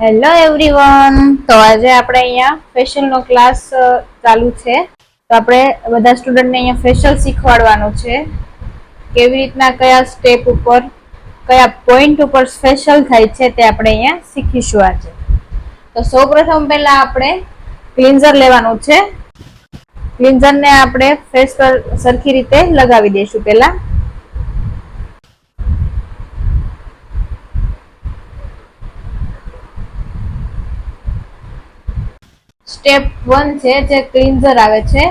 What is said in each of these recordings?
Hello everyone તો આજે આપણે અહીંયા ફેશિયલનો ક્લાસ ચાલુ છે. તો આપણે બધા સ્ટુડન્ટને અહીંયા ફેશિયલ શીખવાડવાનું છે. કેવી રીતના કયા સ્ટેપ ઉપર, કયા પોઈન્ટ ઉપર ફેશિયલ થાય છે તે આપણે અહીંયા શીખીશું આજે. તો સૌપ્રથમ પહેલા આપણે ક્લિન્ઝર લેવાનું છે. ક્લિન્ઝરને આપણે ફેસ પર સરખી રીતે લગાવી દઈશું પહેલા. સ્ટેપ વન છે જે ક્લિન્ઝર આવે છે.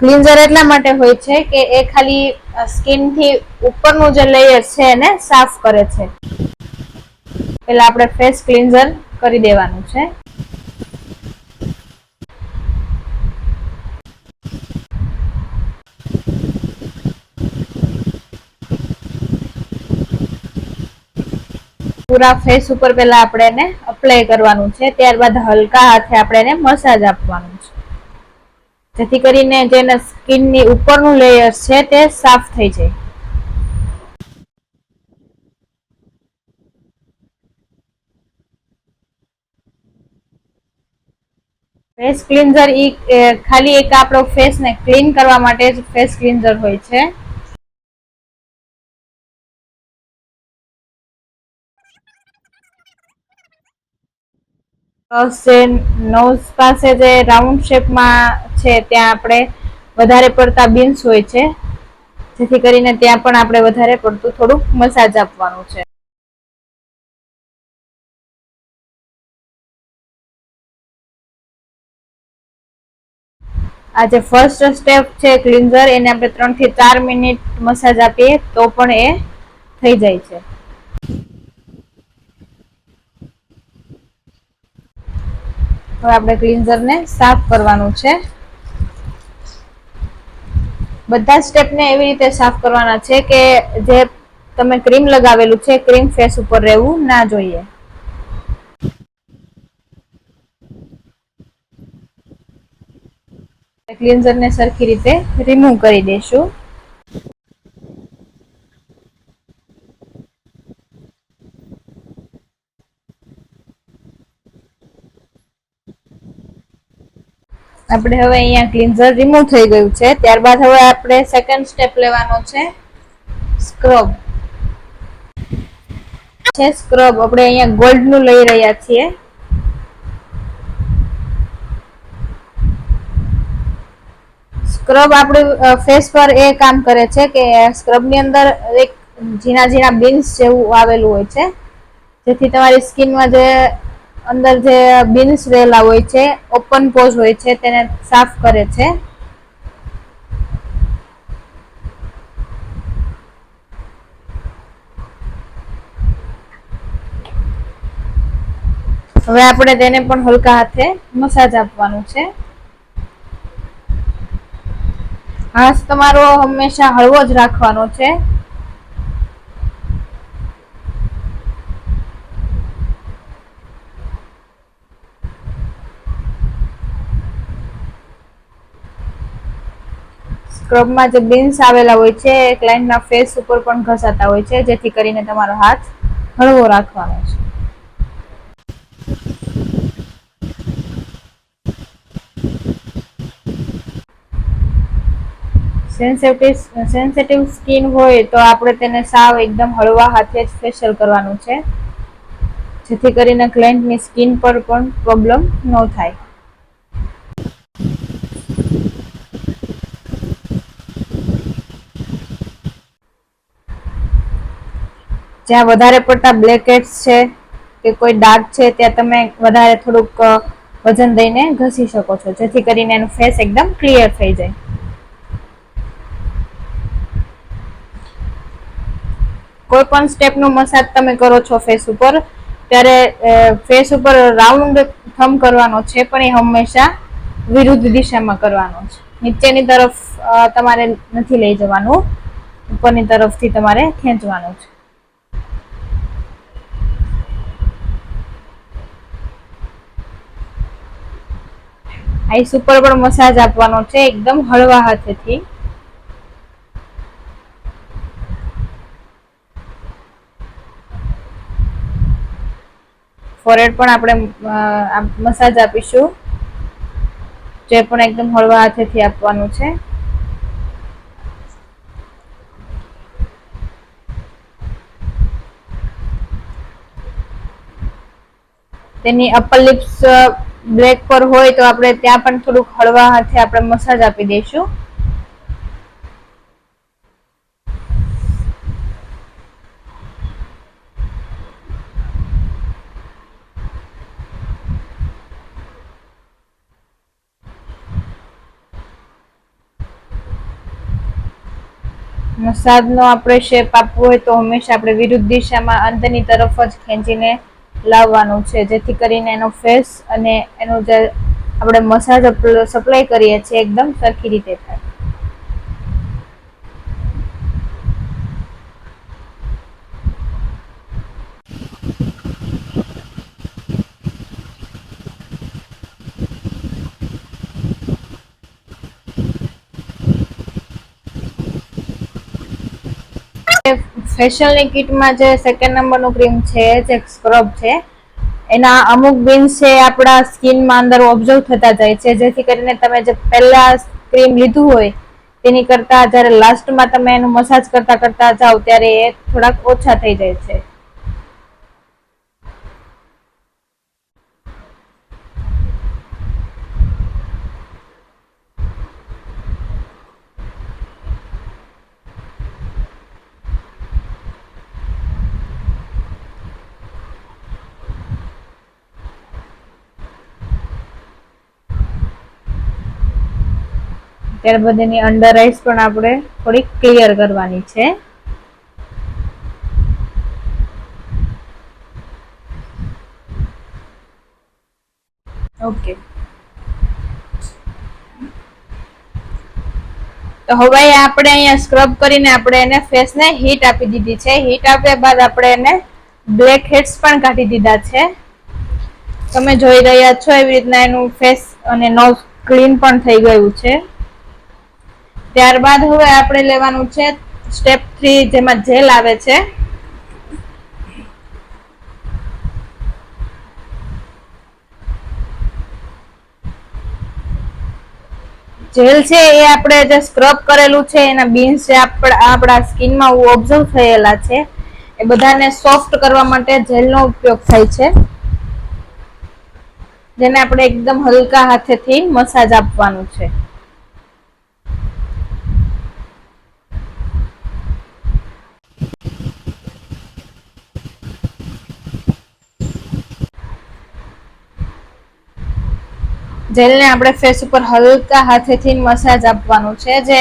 ક્લિન્ઝર એટલા માટે હોય છે કે એ ખાલી સ્કિનથી ઉપરનું જે લેયર છે એને સાફ કરે છે. પેલા આપણે ફેસ ક્લિન્ઝર કરી દેવાનું છે. પૂરા ફેસ ઉપર પહેલા આપણે એને અપ્લાય કરવાનું છે. ત્યારબાદ હલકા હાથે આપણે એને મસાજ આપવાનું છે. જેથી કરીને જેના સ્કિનની ઉપરનું લેયર છે તે સાફ થઈ જાય. ફેસ ક્લિન્ઝર ઈ ખાલી એક આપણો ફેસ ને ક્લીન કરવા માટે જ ફેસ ક્લિન્ઝર હોય છે. જે નોઝ પાસે જે રાઉન્ડ શેપમાં છે, ત્યાં આપણે વધારે પડતા બીન્સ હોય છે. જેથી કરીને ત્યાં પણ આપણે વધારે પડતું થોડુંક મસાજ આપવાનું છે. આ જે ફર્સ્ટ સ્ટેપ છે ક્લિન્ઝર એને આપણે ત્રણથી ચાર મિનિટ મસાજ આપીએ તો પણ એ થઈ જાય છે. હવે આપણે ક્લિન્ઝરને સાફ કરવાનું છે. બધા સ્ટેપને એવી રીતે સાફ કરવાના છે કે જે તમે ક્રીમ લગાવેલું છે, ક્રીમ ફેસ ઉપર રહેવું ના જોઈએ. ક્લિન્ઝરને સરખી રીતે રિમૂવ કરી દઈશું આપણે હવે અહીંયા ક્લિન્ઝર રિમૂવ થઈ ગયું છે. ત્યારબાદ હવે આપણે સેકન્ડ સ્ટેપ લેવાનો છે. સ્ક્રબ છે સ્ક્રબ આપણે અહીંયા ગોલ્ડનું લઈ રહ્યા છીએ. સ્ક્રબ આપણે ફેસ પર એ કામ કરે છે કે સ્ક્રબની અંદર એક ઝીણા ઝીણા બીન્સ જેવું આવેલું હોય છે. જેથી તમારી સ્કિનમાં જે અંદર જે બીન્સ રહેલા હોય છે, ઓપન પોઝ હોય છે, તેને સાફ કરે છે. હવે આપણે તેને પણ હલકા હાથે મસાજ આપવાનું છે. હાથ તમારો હંમેશા હળવો જ રાખવાનો છે. સ્ક્રબમાં જે બીન્સ આવેલા હોય છે એ ક્લાયન્ટના ફેસ ઉપર પણ ઘસાતા હોય છે, જેથી કરીને તમારો હાથ હળવો રાખવાનો છે. સેન્સિટિવ સ્કિન હોય તો આપણે તેને સાવ એકદમ હળવા હાથે જ ફેશિયલ કરવાનું છે, જેથી કરીને ક્લાયન્ટની સ્કિન પર પણ પ્રોબ્લેમ ન થાય. જ્યાં વધારે પડતા બ્લેકેટ્સ છે કે કોઈ ડાર્ક છે, ત્યાં તમે વધારે થોડુંક વજન દઈને ઘસી શકો છો, જેથી કરીને એનું ફેસ એકદમ ક્લિયર થઈ જાય. કોઈ પણ સ્ટેપનું મસાજ તમે કરો છો ફેસ ઉપર, ત્યારે ફેસ ઉપર રાઉન્ડ થમ કરવાનો છે, પણ એ હંમેશા વિરુદ્ધ દિશામાં કરવાનો છે. નીચેની તરફ તમારે નથી લઈ જવાનું, ઉપરની તરફથી તમારે ખેંચવાનું છે. આઈસ ઉપર પણ મસાજ આપવાનો છે, એકદમ હળવા હાથેથી. ફોરેડ પણ આપણે મસાજ આપીશું. જે પણ એકદમ હળવા હાથેથી આપવાનું છે. તેની અપર લિપ્સ બ્લેક પર હોય તો આપણે ત્યાં પણ થોડુંક હળવા હાથે આપણે મસાજ આપી દઈશું. મસાજનો આપણે શેપ આપવો હોય તો હંમેશા આપણે વિરુદ્ધ દિશામાં અંદરની તરફ જ ખેંચીને લાવવાનું છે, જેથી કરીને એનો ફેસ અને એનું જે આપણે મસાજ સપ્લાય કરીએ છીએ, એકદમ સરખી રીતે થાય. ફેશિયલની કિટમાં જે સેકન્ડ નંબરનું ક્રીમ છે, જે સ્ક્રબ છે, એના અમુક બિન્સ છે આપણા સ્કિનમાં અંદર ઓબ્ઝર્વ થતા જાય છે. જેથી કરીને તમે જે પહેલાં ક્રીમ લીધું હોય, તેની કરતાં જ્યારે લાસ્ટમાં તમે એનું મસાજ કરતાં કરતાં જાઓ, ત્યારે એ થોડાક ઓછા થઈ જાય છે. ત્યારબાદ એની અંડર આઈસ પણ આપણે થોડીક ક્લિયર કરવાની છે. ઓકે તો હવે આપણે અહીંયા સ્ક્રબ કરીને આપણે એને ફેસને હીટ આપી દીધી છે. હીટ આપ્યા બાદ આપણે એને બ્લેક હેડ્સ પણ કાઢી દીધા છે. તમે જોઈ રહ્યા છો એવી રીતના એનું ફેસ અને નોઝ ક્લીન પણ થઈ ગયું છે. ત્યારબાદ હવે આપણે લેવાનું છે સ્ટેપ થ્રી જેમાં જેલ આવે છે. જેલ છે એ આપણે જે સ્ક્રબ કરેલું છે, એના બીન્સ જે આપણા સ્કિનમાં ઓબ્ઝર્વ થયેલા છે, એ બધાને સોફ્ટ કરવા માટે જેલનો ઉપયોગ થાય છે. જેને આપણે એકદમ હલકા હાથેથી મસાજ આપવાનું છે. જેલને આપણે ફેસ ઉપર હલકા હાથેથી મસાજ આપવાનું છે. જે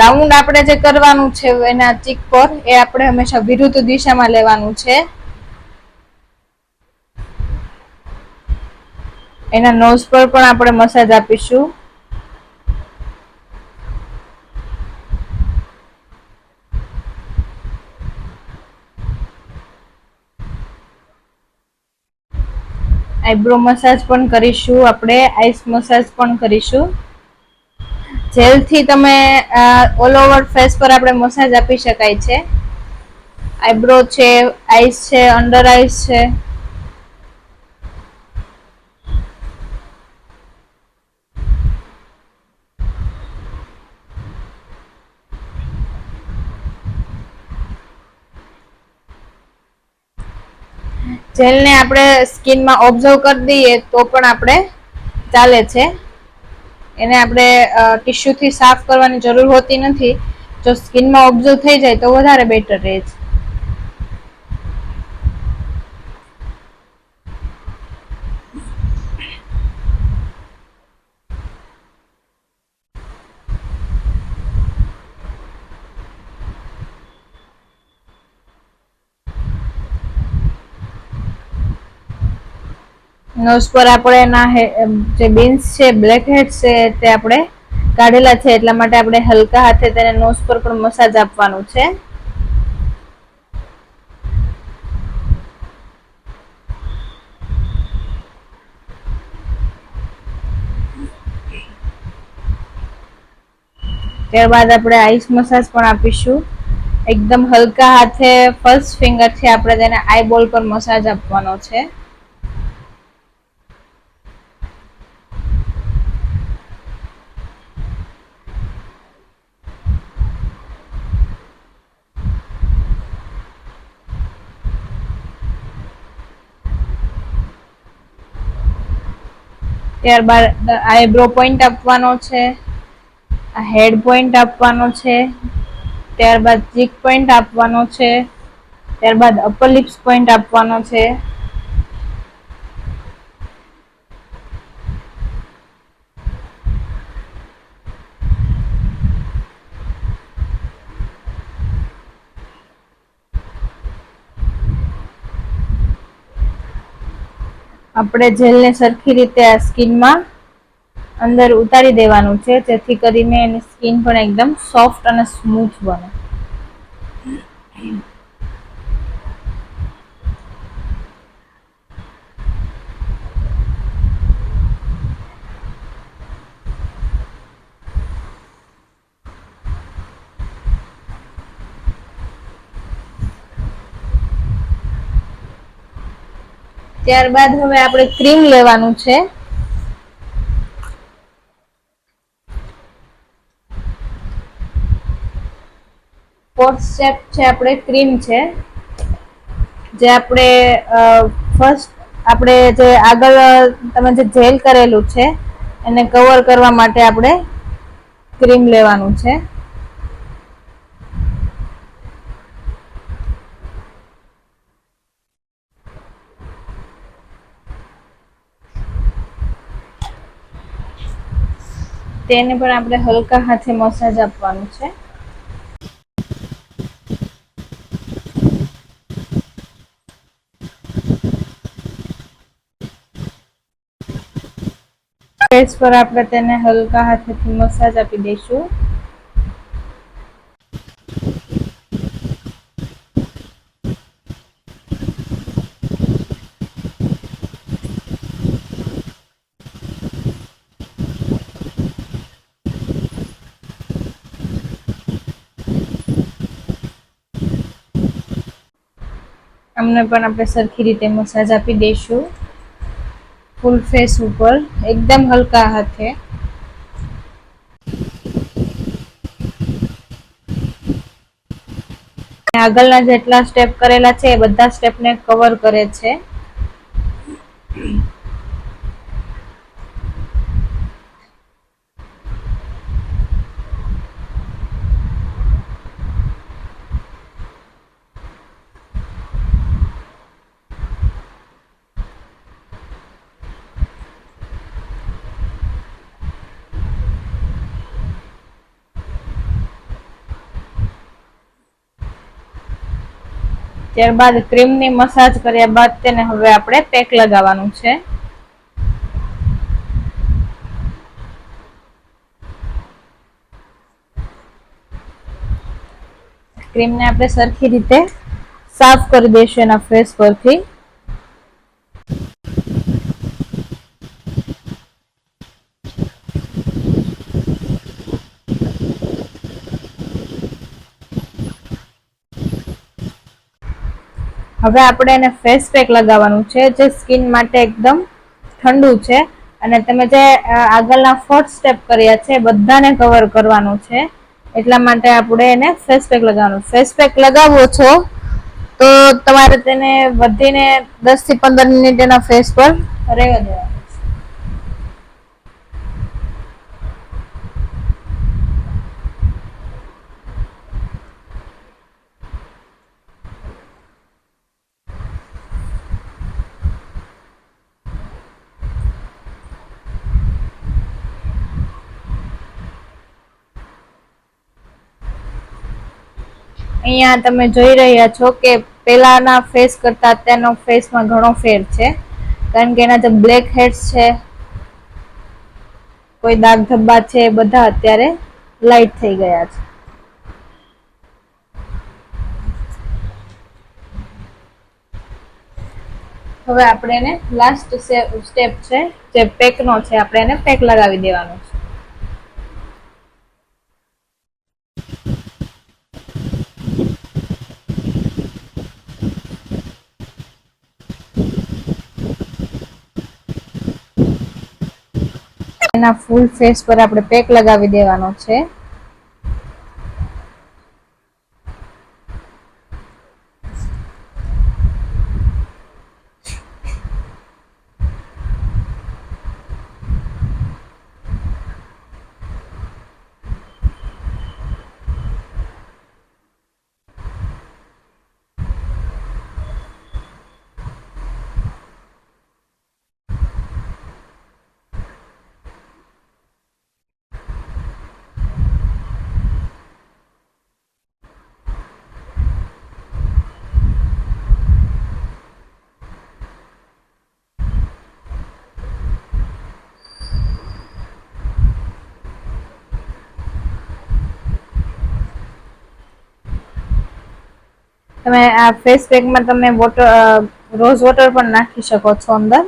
રાઉન્ડ આપણે જે કરવાનું છે એના ચીક પર, એ આપણે હંમેશા વિરુદ્ધ દિશામાં લેવાનું છે. એના નોઝ પર પણ આપણે મસાજ આપીશું. આઈબ્રો મસાજ પણ કરીશું, આપણે આઈસ મસાજ પણ કરીશું. જેલથી તમે ઓલ ઓવર ફેસ પર આપણે મસાજ આપી શકાય છે. આઈબ્રો છે, આઈસ છે અંડર આઈસ છે. જેલને આપણે સ્કિનમાં ઓબ્ઝર્વ કરી દઈએ તો પણ આપણે ચાલે છે. એને આપણે ટિશ્યુથી સાફ કરવાની જરૂર હોતી નથી. જો સ્કિનમાં ઓબ્ઝર્વ થઈ જાય તો વધારે બેટર રહે છે. નોઝ પર આપણે એના જે બીન્સ છે બ્લેક હેડ છે, તે આપણે કાઢેલા છે. એટલા માટે આપણે હલકા હાથે તેને નોઝ પર પણ મસાજ આપવાનું છે. ત્યારબાદ આપણે આઈસ મસાજ પણ આપીશું. એકદમ હલકા હાથે ફર્સ્ટ ફિંગરથી આપણે તેને આઈબોલ પર મસાજ આપવાનો છે. ત્યારબાદ આઈબ્રો પોઈન્ટ આપવાનો છે હેડ પોઈન્ટ આપવાનો છે, ત્યારબાદ ચીક પોઈન્ટ આપવાનો છે, ત્યારબાદ અપર લિપ્સ પોઈન્ટ આપવાનો છે. આપણે જેલને સરખી રીતે આ સ્કિનમાં અંદર ઉતારી દેવાનું છે, જેથી કરીને એની સ્કિન પણ એકદમ સોફ્ટ અને સ્મૂથ બને. ત્યારબાદ હવે આપણે ક્રીમ લેવાનું છે. ફોર્થ સ્ટેપ છે આપણે ક્રીમ છે. જે આપણે ફર્સ્ટ આપણે જે આગળ તમે જે જેલ કરેલું છે, એને કવર કરવા માટે આપણે ક્રીમ લેવાનું છે. તેને પણ આપણે હલકા હાથે મસાજ આપવાનું છે. ફેસ પર આપણે તેને હલકા હાથેથી મસાજ આપી દઈશું. અમને પણ આપણે સરખી રીતે મસાજ આપી દઈશું. ફૂલ ફેસ ઉપર, એકદમ હલકા હાથે. આગળના જેટલા સ્ટેપ કરેલા છે એ બધા સ્ટેપને કવર કરે છે. ત્યારબાદ ક્રીમની મસાજ કર્યા બાદ તેને હવે આપણે પેક લગાવવાનું છે. ક્રીમને આપણે સરખી રીતે સાફ કરી દઈશું એના ફેસ પરથી. હવે આપણે એને ફેસ પેક લગાવવાનું છે, જે સ્કિન માટે એકદમ ઠંડુ છે. અને તમે જે આગળના ફોર્થ સ્ટેપ કર્યા છે બધાને કવર કરવાનું છે. એટલા માટે આપણે એને ફેસ પેક લગાવવાનું. ફેસ પેક લગાવો છો, તો તમારે તેને વધીને દસથી પંદર મિનિટ એના ફેસ પર રહેવા દેવાનું. અહીંયા તમે જોઈ રહ્યા છો કે પેલાના ફેસ કરતાં અત્યારનો ફેસમાં ઘણો ફેર છે. કારણ કે એના જે બ્લેક હેડ્સ છે, કોઈ દાગ ધબ્બા છે બધા અત્યારે લાઈટ થઈ ગયા છે. હવે આપણે એને લાસ્ટ સ્ટેપ છે, જે પેકનો છે, આપણે એને પેક લગાવી દેવાનો છે. એના ફૂલ ફેસ પર આપણે પેક લગાવી દેવાનો છે. તમે આ ફેસ પેકમાં તમે વોટર રોઝ વોટર પણ નાખી શકો છો અંદર.